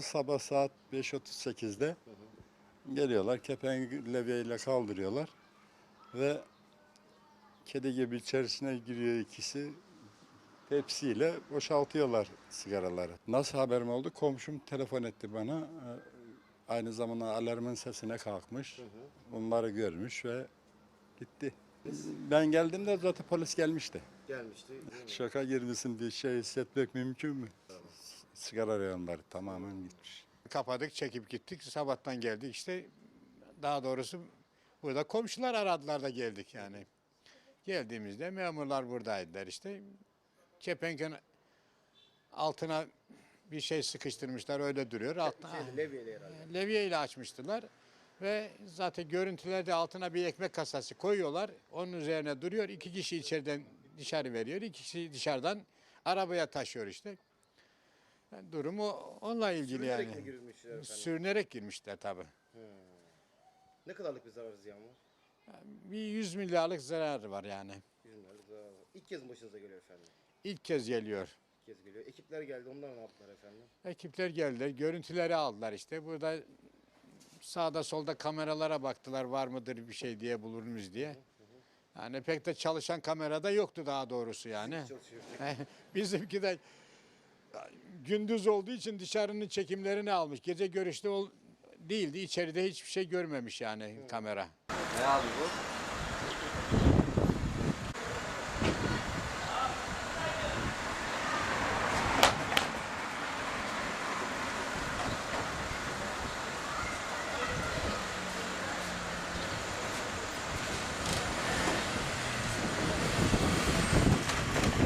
sabah saat 5.38'de geliyorlar. Kepenk levyeyle kaldırıyorlar. Ve kedi gibi içerisine giriyor ikisi. Tepsiyle boşaltıyorlar sigaraları. Nasıl haberim oldu? Komşum telefon etti bana. Ee, Aynı zamanda alarmın sesine kalkmış. Bunları görmüş ve gitti. Ben geldiğimde zaten polis gelmişti. Gelmişti. Şaka girmesin bir şey hissetmek mümkün mü? Sigara reyonları tamamen gitmiş. Kapadık, çekip gittik. Sabahtan geldik işte. Daha doğrusu burada komşular aradılar da geldik yani. Geldiğimizde memurlar buradaydılar işte. Kepenken altına bir şey sıkıştırmışlar öyle duruyor. Altına, Şeydi, levyeli herhalde. levye ile açmıştılar. Ve zaten görüntülerde altına bir ekmek kasası koyuyorlar. Onun üzerine duruyor. İki kişi içeriden dışarı veriyor. iki kişi dışarıdan arabaya taşıyor işte. Yani durumu onunla ilgili Sürünerek yani. mi girmişler efendim? Sürünerek girmişler tabii. Ne kadarlık bir zarar ziyan var? Bir 100 milyarlık zarar var yani. 100 milyarlık zarar var. İlk kez mi başınıza geliyor efendim? İlk kez geliyor. İlk kez geliyor. Ekipler geldi onlar ne yaptılar efendim? Ekipler geldiler, görüntüleri aldılar işte. Burada sağda solda kameralara baktılar var mıdır bir şey diye bulur muyuz diye. Yani pek de çalışan kamerada yoktu daha doğrusu yani. Çalışıyor. Bizimki de gündüz olduğu için dışarının çekimlerini almış. Gece görüşte ol, değildi. İçeride hiçbir şey görmemiş yani kamera. Ne abi bu?